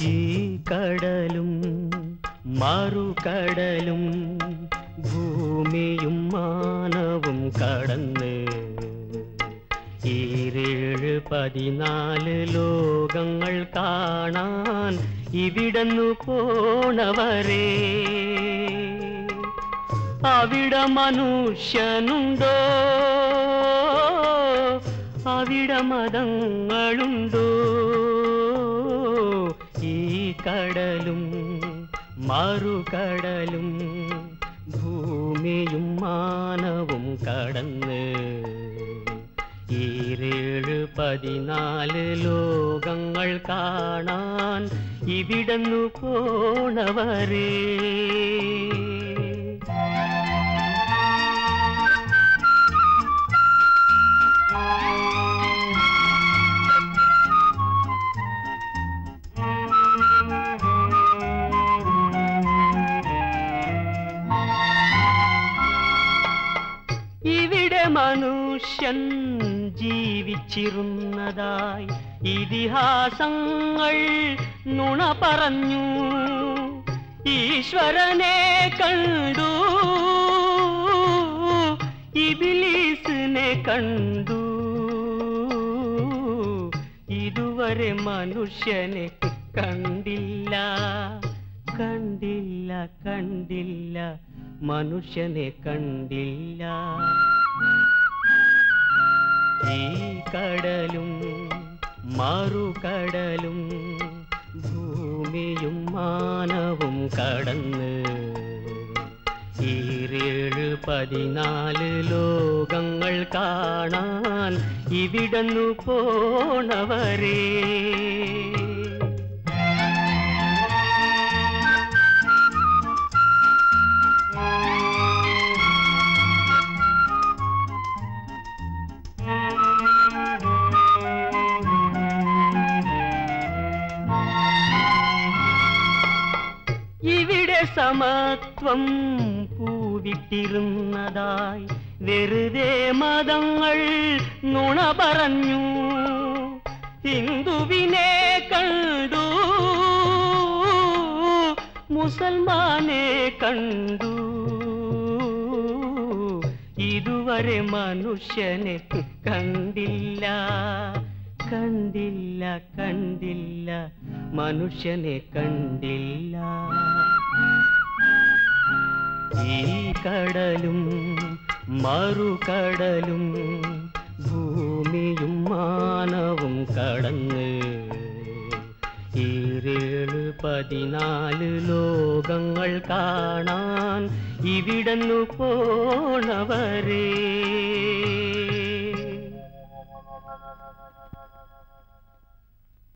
ഈ കടലും മറുകടലും ഭൂമിയും മാനവും കടന്ന് ഈരേഴ് പതിനാല് ലോകങ്ങൾ കാണാൻ ഇവിടന്നു പോണവരേ. അവിടെ മനുഷ്യനുണ്ടോ? അവിടെ മതങ്ങളുണ്ടോ? കടലും മറുകടലും ഭൂമിയും മാനവും കടന്ന് ഈരേഴ് പതിനാല് ലോകങ്ങൾ കാണാൻ ഇവിടന്നു പോണവരേ. ഇവിടെ മനുഷ്യൻ ജീവിച്ചിരുന്നതായി ഇതിഹാസങ്ങൾ നുണ പറഞ്ഞു. ഈശ്വരനെ കണ്ടു. ഇബിലീസിനെ കണ്ടു. ഇതുവരെ മനുഷ്യനെ കണ്ടില്ല. കണ്ടില്ല കണ്ടില്ല. മനുഷ്യനെ കണ്ടില്ല. ഈ കടലും മറുകടലും ഭൂമിയും മാനവും കടന്ന് ഈരേഴ് പതിനാല് ലോകങ്ങൾ കാണാൻ ഇവിടന്നു പോണവരേ. സമത്വം പൂവിട്ടിരുന്നതായി വെറുതെ മതങ്ങൾ നുണ പറഞ്ഞു. ഹിന്ദുവിനെ കണ്ടു. മുസൽമാനെ കണ്ടു. ഇതുവരെ മനുഷ്യനെ കണ്ടില്ല കണ്ടില്ല കണ്ടില്ല. മനുഷ്യനെ കണ്ടില്ല. ഈ കടലും മറുകടലും ഭൂമിയും മാനവും കടന്ന് ഈരേഴ് പതിനാല് ലോകങ്ങൾ കാണാൻ ഇവിടന്നു പോണവരേ.